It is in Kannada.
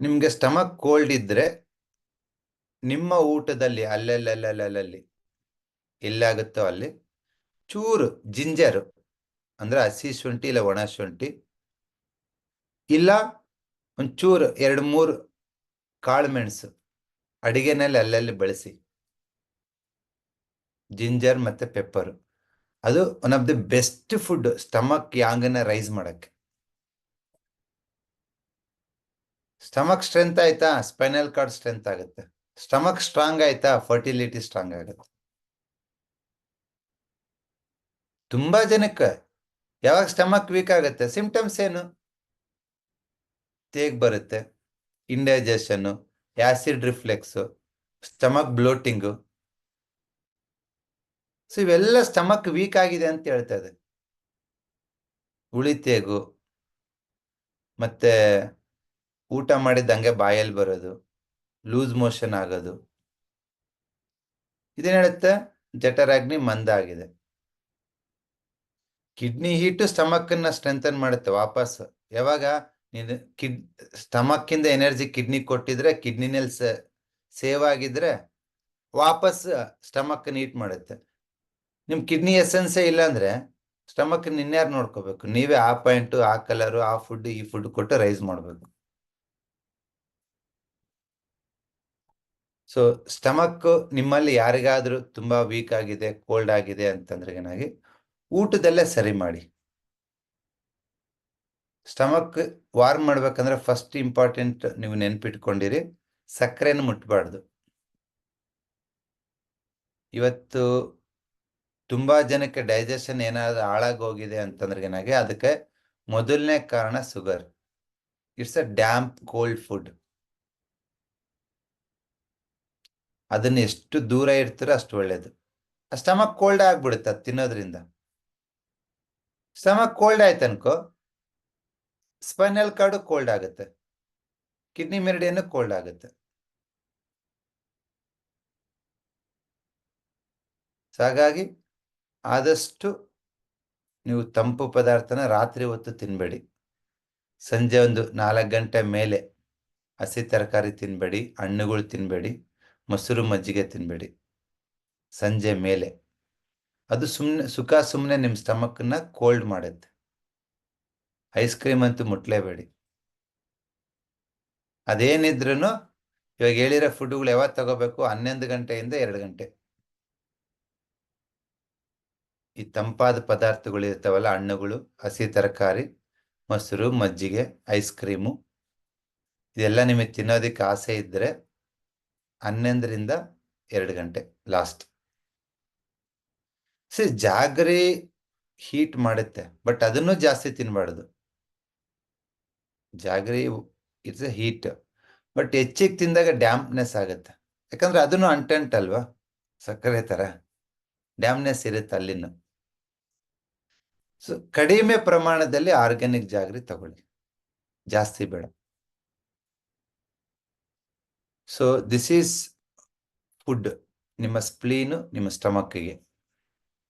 ನಿಮ್ಗೆ ಸ್ಟಮಕ್ ಕೋಲ್ಡ್ ಇದ್ರೆ ನಿಮ್ಮ ಊಟದಲ್ಲಿ ಅಲ್ಲಲ್ಲಲ್ಲಲ್ಲಿ ಎಲ್ಲಾಗುತ್ತೋ ಅಲ್ಲಿ ಚೂರು ಜಿಂಜರು ಅಂದ್ರೆ ಹಸಿ ಶುಂಠಿ ಇಲ್ಲ ಒಣ ಶುಂಠಿ ಇಲ್ಲ ಒಂಚೂರು ಎರಡು ಮೂರು ಕಾಳು ಮೆಣಸು ಅಡಿಗೆನಲ್ಲಿ ಅಲ್ಲಲ್ಲಿ ಬಳಸಿ ಜಿಂಜರ್ ಮತ್ತು ಪೆಪ್ಪರ್ ಅದು one of the best food stomach ಯಾಂಗನ್ನ raise ಮಾಡಕ್ಕೆ. ಸ್ಟಮಕ್ ಸ್ಟ್ರೆಂತ್ ಆಯ್ತಾ? ಸ್ಪೈನಲ್ ಕಾರ್ಡ್ ಸ್ಟ್ರೆಂತ್ ಆಗುತ್ತೆ. ಸ್ಟಮಕ್ ಸ್ಟ್ರಾಂಗ್ ಆಯ್ತಾ? ಫರ್ಟಿಲಿಟಿ ಸ್ಟ್ರಾಂಗ್ ಆಗುತ್ತೆ. ತುಂಬಾ ಜನಕ್ಕೆ ಯಾವಾಗ ಸ್ಟಮಕ್ ವೀಕ್ ಆಗುತ್ತೆ? ಸಿಂಪ್ಟಮ್ಸ್ ಏನು? ತೇಗ್ ಬರುತ್ತೆ. Indigestion acid reflux stomach bloating so ಇವೆಲ್ಲ ಸ್ಟಮಕ್ ವೀಕ್ ಆಗಿದೆ ಅಂತ ಹೇಳ್ತಾ ಇದೆ. ಉಳಿತೇಗು ಮತ್ತೆ ಊಟ ಮಾಡಿದಂಗೆ ಬಾಯಲ್ಲಿ ಬರೋದು, ಲೂಸ್ ಮೋಷನ್ ಆಗೋದು. ಇದೇನು ಹೇಳುತ್ತೆ? ಜಠರಾಗ್ನಿ ಮಂದ ಆಗಿದೆ. ಕಿಡ್ನಿ ಹೀಟು ಸ್ಟಮಕ್ಕನ್ನ ಸ್ಟ್ರೆಂಥನ್ ಮಾಡುತ್ತೆ ವಾಪಸ್. ಯಾವಾಗ? ನೀನು ಕಿಡ್, ಸ್ಟಮಕ್ಕಿಂದ ಎನರ್ಜಿ ಕಿಡ್ನಿ ಕೊಟ್ಟಿದ್ರೆ ಕಿಡ್ನಿನಲ್ಲಿ ಸೇವ್ ಆಗಿದ್ರೆ ವಾಪಸ್ ಸ್ಟಮಕ್ ಹೀಟ್ ಮಾಡುತ್ತೆ. ನಿಮ್ಮ ಕಿಡ್ನಿ ಎಸೆನ್ಸೇ ಇಲ್ಲ ಅಂದ್ರೆ ಸ್ಟಮಕ್ ನಿನ್ಯಾರು ನೋಡ್ಕೋಬೇಕು? ನೀವೇ ಆ ಪಾಯಿಂಟ್, ಆ ಕಲರು, ಆ ಫುಡ್ ಈ ಫುಡ್ ಕೊಟ್ಟು ರೈಸ್ ಮಾಡ್ಬೇಕು. ಸೊ ಸ್ಟಮಕ್ ನಿಮ್ಮಲ್ಲಿ ಯಾರಿಗಾದರೂ ತುಂಬಾ ವೀಕ್ ಆಗಿದೆ ಕೋಲ್ಡ್ ಆಗಿದೆ ಅಂತಂದ್ರೆ ಏನಾಗಿ, ಊಟದಲ್ಲೇ ಸರಿ ಮಾಡಿ. ಸ್ಟಮಕ್ ವಾರ್ಮ್ ಮಾಡ್ಬೇಕಂದ್ರೆ ಫಸ್ಟ್ ಇಂಪಾರ್ಟೆಂಟ್ ನೀವು ನೆನ್ಪಿಟ್ಕೊಂಡಿರಿ, ಸಕ್ಕರೆನ ಮುಟ್ಬಾರ್ದು. ಇವತ್ತು ತುಂಬಾ ಜನಕ್ಕೆ ಡೈಜೆಷನ್ ಏನಾದ್ರು ಹಾಳಾಗೋಗಿದೆ ಅಂತಂದ್ರೆ ಏನಾಗಿ, ಅದಕ್ಕೆ ಮೊದಲನೇ ಕಾರಣ sugar it's a damp cold food ಅದನ್ನ ಎಷ್ಟು ದೂರ ಇರ್ತೀರೋ ಅಷ್ಟು ಒಳ್ಳೇದು. ಸ್ಟಮಕ್ ಕೋಲ್ಡ್ ಆಗ್ಬಿಡುತ್ತೆ ಅದು ತಿನ್ನೋದ್ರಿಂದ. ಸ್ಟಮಕ್ ಕೋಲ್ಡ್ ಆಯ್ತು ಅನ್ಕೋ. ಸ್ಪೈನಲ್ ಕಾರ್ಡು ಕೋಲ್ಡ್ ಆಗುತ್ತೆ. ಕಿಡ್ನಿ ಮೆರಡಿಯನ್ನು ಕೋಲ್ಡ್ ಆಗುತ್ತೆ. ಹಾಗಾಗಿ ಆದಷ್ಟು ನೀವು ತಂಪು ಪದಾರ್ಥನ ರಾತ್ರಿ ಹೊತ್ತು ತಿನ್ನಬೇಡಿ ಸಂಜೆ ಒಂದು ನಾಲ್ಕು ಗಂಟೆ ಮೇಲೆ ಹಸಿ ತರಕಾರಿ ತಿನ್ನಬೇಡಿ ಹಣ್ಣುಗಳು ತಿನ್ಬೇಡಿ. ಮೊಸರು ಮಜ್ಜಿಗೆ ತಿನ್ನಬೇಡಿ ಸಂಜೆ ಮೇಲೆ. ಅದು ಸುಮ್ಮನೆ ಸುಖ ಸುಮ್ಮನೆ ನಿಮ್ಮ ಸ್ಟಮಕ್ನ ಕೋಲ್ಡ್ ಮಾಡುತ್ತೆ. ಐಸ್ ಕ್ರೀಮ್ ಅಂತೂ ಮುಟ್ಲೇಬೇಡಿ. ಅದೇನಿದ್ರು ಇವಾಗ ಹೇಳಿರೋ ಫುಡ್ಗಳು ಯಾವಾಗ ತಗೋಬೇಕು? ಹನ್ನೊಂದು ಗಂಟೆಯಿಂದ ಎರಡು ಗಂಟೆ. ಈ ತಂಪಾದ ಪದಾರ್ಥಗಳು ಇರ್ತಾವಲ್ಲ, ಹಣ್ಣುಗಳು, ಹಸಿ ತರಕಾರಿ, ಮೊಸರು, ಮಜ್ಜಿಗೆ, ಐಸ್ ಕ್ರೀಮು, ಇದೆಲ್ಲ ನಿಮಗೆ ತಿನ್ನೋದಕ್ಕೆ ಆಸೆ ಇದ್ದರೆ ಹನ್ನೊಂದರಿಂದ ಎರಡು ಗಂಟೆ ಲಾಸ್ಟ್ ಸಿ ಜಾಗರಿ ಹೀಟ್ ಮಾಡುತ್ತೆ ಬಟ್ ಅದನ್ನು ಜಾಸ್ತಿ ತಿನ್ನಬಾರ್ದು jaggery it's a heat but ಹೆಚ್ಚಿಗೆ ತಿಂದಾಗ ಡ್ಯಾಂಪ್ನೆಸ್ ಆಗುತ್ತೆ. ಯಾಕಂದ್ರೆ ಅದನ್ನು ಅಂಟೆಂಟ್ ಅಲ್ವಾ? ಸಕ್ಕರೆ ಥರ. ಡ್ಯಾಮ್ನೆಸ್ ಇರುತ್ತೆ ಅಲ್ಲಿನ ಸೊ ಕಡಿಮೆ ಪ್ರಮಾಣದಲ್ಲಿ ಆರ್ಗ್ಯಾನಿಕ್ ಜಾಗರಿ ತಗೊಳ್ಳಿ. ಜಾಸ್ತಿ ಬೇಡ. ಸೊ ದಿಸ್ ಈಸ್ ಫುಡ್ ನಿಮ್ಮ ಸ್ಪ್ಲೀನು ನಿಮ್ಮ ಸ್ಟಮಕ್ಗೆ